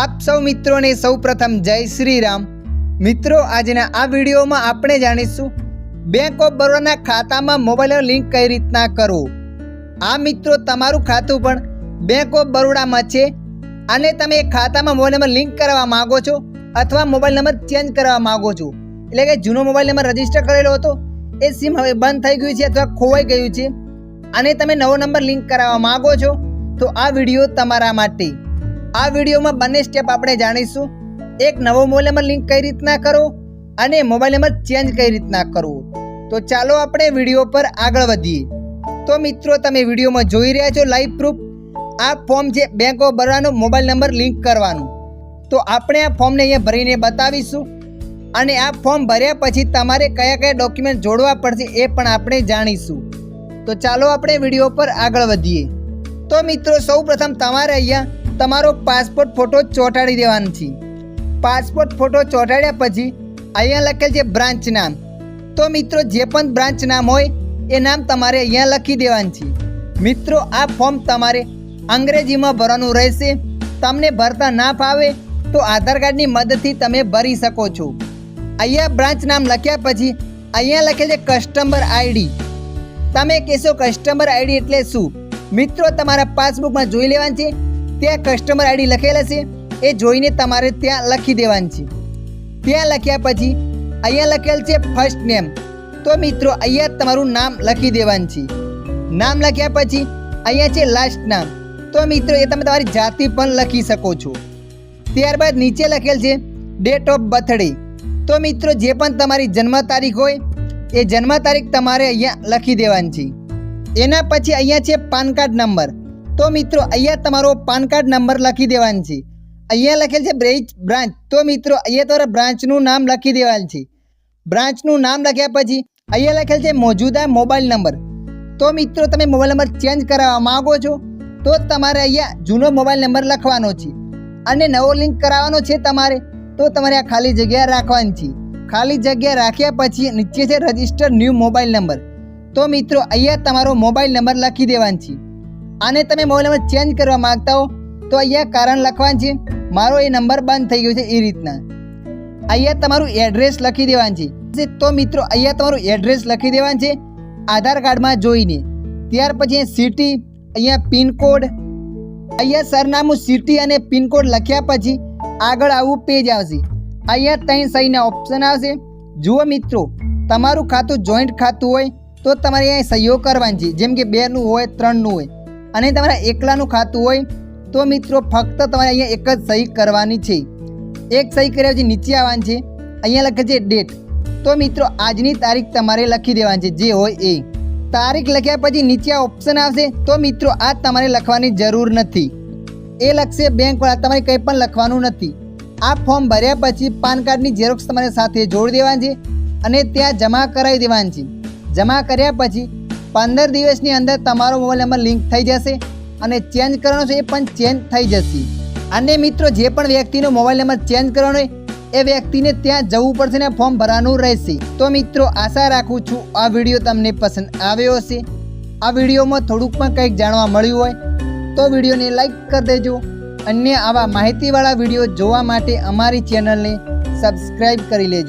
આપ સૌ મિત્રોને સૌપ્રથમ જય શ્રી રામ મિત્રો, આજના આ વિડીયોમાં આપણે જાણીશું બેંક ઓફ બરોડાના ખાતામાં મોબાઈલનો લિંક કઈ રીતના કરવો? આ મિત્રો, તમારું ખાતું પણ બેંક ઓફ બરોડામાં છે. અને તમે એ ખાતામાં મોબાઈલ નંબર લિંક કરવા માંગો છો અથવા મોબાઈલ નંબર ચેન્જ કરવા માગો છો. એટલે કે જૂનો મોબાઈલ નંબર રજિસ્ટર કરેલો હતો, એ સિમ હવે બંધ થઈ ગયું છે અથવા ખોવાઈ ગયું છે. અને તમે નવો નંબર લિંક કરાવવા માંગો છો, તો આ વીડિયો તમારા માટે આ વિડીયોમાં બંને સ્ટેપ આપણે જાણીશું. એક નવો મોબાઈલ નંબર લિંક કઈ રીતના કરો અને મોબાઈલ નંબર ચેન્જ કઈ રીતના કરવો. તો ચાલો આપણે વીડિયો પર આગળ વધીએ. તો મિત્રો, તમે વિડીયોમાં જોઈ રહ્યા છો લાઈવ પ્રૂફ આ ફોર્મ છે બેંક ઓફ બરોડાનો મોબાઈલ નંબર લિંક કરવાનું. તો આપણે આ ફોર્મને અહીંયા ભરીને બતાવીશું. અને આ ફોર્મ ભર્યા પછી તમારે કયા કયા ડોક્યુમેન્ટ જોડવા પડશે એ પણ આપણે જાણીશું. તો ચાલો આપણે વીડિયો પર આગળ વધીએ. તો મિત્રો સૌ પ્રથમ તમારે અહીંયા તમારો પાસપોર્ટ ફોટો ચોંટાડી દેવાનો છે. પાસપોર્ટ ફોટો ચોંટાડ્યા પછી અહીંયા લખેલ છે બ્રાન્ચ નામ. તો મિત્રો, જે પણ બ્રાન્ચ નામ હોય, એ નામ તમારે અહીંયા લખી દેવાનું છે. મિત્રો, આ ફોર્મ તમારે અંગ્રેજીમાં ભરવાનું રહેશે. તમને ભરતા ના ફાવે, તો આધાર કાર્ડની મદદથી તમે ભરી શકો છો. અહીંયા બ્રાન્ચ નામ લખ્યા પછી અહીંયા લખેલ છે કસ્ટમર આઈડી. તમે કહેશો કસ્ટમર આઈડી એટલે શું? મિત્રો, તમારા પાસબુકમાં જોઈ લેવાનું છે. ત્યાં કસ્ટમર આઈડી લખેલા છે. એ જોઈને તમારે ત્યાં લખી દેવાનું છે. ત્યાં લખ્યા પછી અહીંયા લખેલ છે ફર્સ્ટ નેમ તો મિત્રો, અહીંયા તમારું નામ લખી દેવાનું છે. નામ લખ્યા પછી અહીંયા છે લાસ્ટ નામ. તો મિત્રો, એ તમે તમારી જાતિ પણ લખી શકો છો. ત્યારબાદ નીચે લખેલ છે ડેટ ઓફ બર્થડે તો મિત્રો, જે પણ તમારી જન્મ તારીખ હોય, એ જન્મ તારીખ તમારે અહીંયા લખી દેવાની છે. એના પછી અહીંયા છે પાન કાર્ડ નંબર. તો મિત્રો, અહીંયા તમારો પાન કાર્ડ નંબર લખી દેવાનો છે. અહીંયા લખેલ છે બ્રેચ બ્રાન્ચ. તો મિત્રો, અહીંયા તમારા બ્રાન્ચનું નામ લખી દેવાનું છે. બ્રાન્ચનું નામ લખ્યા પછી, અહીંયા લખેલ છે મોજૂદા મોબાઈલ નંબર. તો મિત્રો, તમે મોબાઈલ નંબર ચેન્જ કરાવવા માગો છો, તો તમારે અહીંયા જૂનો મોબાઈલ નંબર લખવાનો છે. અને નવો લિંક કરાવવાનો છે તમારે, તો તમારે આ ખાલી જગ્યા રાખવાની છે. ખાલી જગ્યા રાખ્યા પછી નીચે છે રજિસ્ટર ન્યૂ મોબાઈલ નંબર. તો મિત્રો, અહીંયા તમારો મોબાઈલ નંબર લખી દેવાનો છે. અને તમે મોબાઈલમાં ચેન્જ કરવા માંગતા હો, તો અહીંયા કારણ લખવાનું છે, મારો એ નંબર બંધ થઈ ગયો છે એ રીતના. અહીંયા તમારું એડ્રેસ લખી દેવાનું છે. તો મિત્રો, અહીંયા તમારું એડ્રેસ લખી દેવાનું છે, આધાર કાર્ડમાં જોઈને. ત્યાર પછી સિટી અહીંયા પિનકોડ અહીંયા સરનામું સિટી અને પિનકોડ લખ્યા પછી આગળ આવું પેજ આવશે. અહીંયા ત્રણ સહીના ઓપ્શન આવશે. જુઓ મિત્રો, તમારું ખાતું જોઈન્ટ ખાતું હોય, તો તમારે અહીંયા સહીઓ કરવાની છે. જેમ કે બેનું હોય, ત્રણનું હોય. અને તમારા એકલાનું ખાતું હોય તો મિત્રો ફક્ત તમારે અહીંયા એક જ સહી કરવાની છે. એક સહી કર્યા પછી નીચે આવવાની છે. અહીંયા લખે છે ડેટ તો મિત્રો આજની તારીખ તમારે લખી દેવાની છે, જે હોય એ. તારીખ લખ્યા પછી નીચે આ ઓપ્શન આવશે તો મિત્રો આ તમારે લખવાની જરૂર નથી. એ લખશે બેંકવાળા તમારે કંઈ પણ લખવાનું નથી. આ ફોર્મ ભર્યા પછી પાન કાર્ડની ઝેરોક્ષ તમારે સાથે જોડી દેવાની છે અને ત્યાં જમા કરાવી દેવાની છે. જમા કર્યા પછી પંદર દિવસની અંદર તમારો મોબાઈલ નંબર લિંક થઈ જશે અને ચેન્જ કરવાનો છે એ પણ ચેન્જ થઈ જશે. અને મિત્રો, જે પણ વ્યક્તિનો મોબાઈલ નંબર ચેન્જ કરવાનો હોય, એ વ્યક્તિને ત્યાં જવું પડશે ને ફોર્મ ભરવાનું રહેશે. તો મિત્રો, આશા રાખું છું આ વીડિયો તમને પસંદ આવ્યો હશે. આ વિડીયોમાં થોડુંક પણ કંઈક જાણવા મળ્યું હોય, તો વિડીયોને લાઈક કરી દેજો. અન્ય આવા માહિતીવાળા વીડિયો જોવા માટે અમારી ચેનલને સબસ્ક્રાઈબ કરી લેજો.